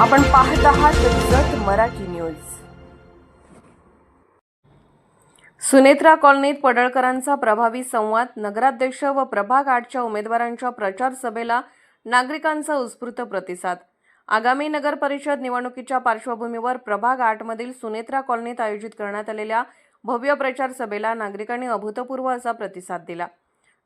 आपण पाहत आहात जत मराठी न्यूज. सुनेत्रा कॉलनीत पडळकरांचा प्रभावी संवाद नगराध्यक्ष व प्रभाग आठच्या उमेदवारांच्या प्रचार सभेला नागरिकांचा उत्स्फूर्त प्रतिसाद. आगामी नगर परिषद निवडणुकीच्या पार्श्वभूमीवर प्रभाग आठमधील सुनेत्रा कॉलनीत आयोजित करण्यात आलेल्या भव्य प्रचार सभेला नागरिकांनी अभूतपूर्व असा प्रतिसाद दिला.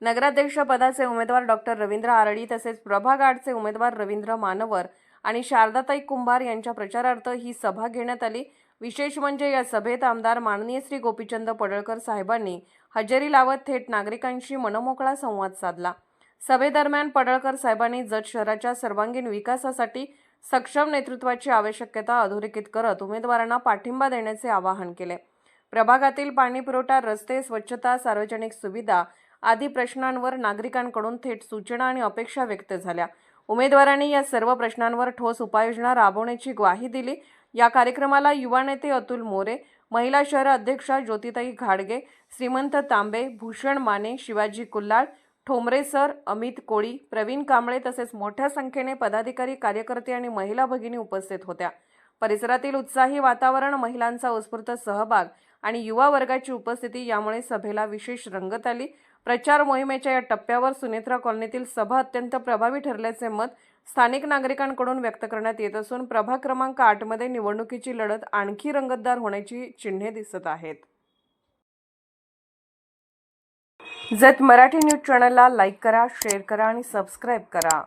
नगराध्यक्ष पदाचे उमेदवार डॉक्टर रवींद्र आरडी तसेच प्रभाग आठचे उमेदवार रवींद्र मानवर आणि शारदाताई कुंभार यांच्या प्रचारार्थ ही सभा घेण्यात आली. विशेष म्हणजे या सभेत आमदार माननीय श्री गोपीचंद पडळकर साहेबांनी हजेरी लावत थेट नागरिकांशी मनमोकळा संवाद साधला. सभेदरम्यान पडळकर साहेबांनी जत शहराच्या सर्वांगीण विकासासाठी सक्षम नेतृत्वाची आवश्यकता अधोरेखित करत उमेदवारांना पाठिंबा देण्याचे आवाहन केले. प्रभागातील पाणीपुरवठा रस्ते स्वच्छता सार्वजनिक सुविधा आदी प्रश्नांवर नागरिकांकडून थेट सूचना आणि अपेक्षा व्यक्त झाल्या. उमेदवारांनी या सर्व प्रश्नांवर ठोस उपाययोजना राबवण्याची ग्वाही दिली. या कार्यक्रमाला युवा नेते अतुल मोरे महिला शहर अध्यक्षा ज्योतिताई घाडगे श्रीमंत तांबे भूषण माने शिवाजी कुल्लाळ ठोंबरे सर अमित कोळी प्रवीण कांबळे तसेच मोठ्या संख्येने पदाधिकारी कार्यकर्ते आणि महिला भगिनी उपस्थित होत्या. परिसरातील उत्साही वातावरण महिलांचा उत्स्फूर्त सहभाग आणि युवा वर्गाची उपस्थिती यामुळे सभेला विशेष रंगत आली. प्रचार मोहिमेच्या या टप्प्यावर सुनेत्रा कॉलनीतील सभा अत्यंत प्रभावी ठरल्याचे मत स्थानिक नागरिकांकडून व्यक्त करण्यात येत असून प्रभाग क्रमांक आठमध्ये निवडणुकीची लढत आणखी रंगतदार होण्याची चिन्हे दिसत आहेत. जत मराठी न्यूज चॅनलला लाईक करा शेअर करा आणि सबस्क्राईब करा.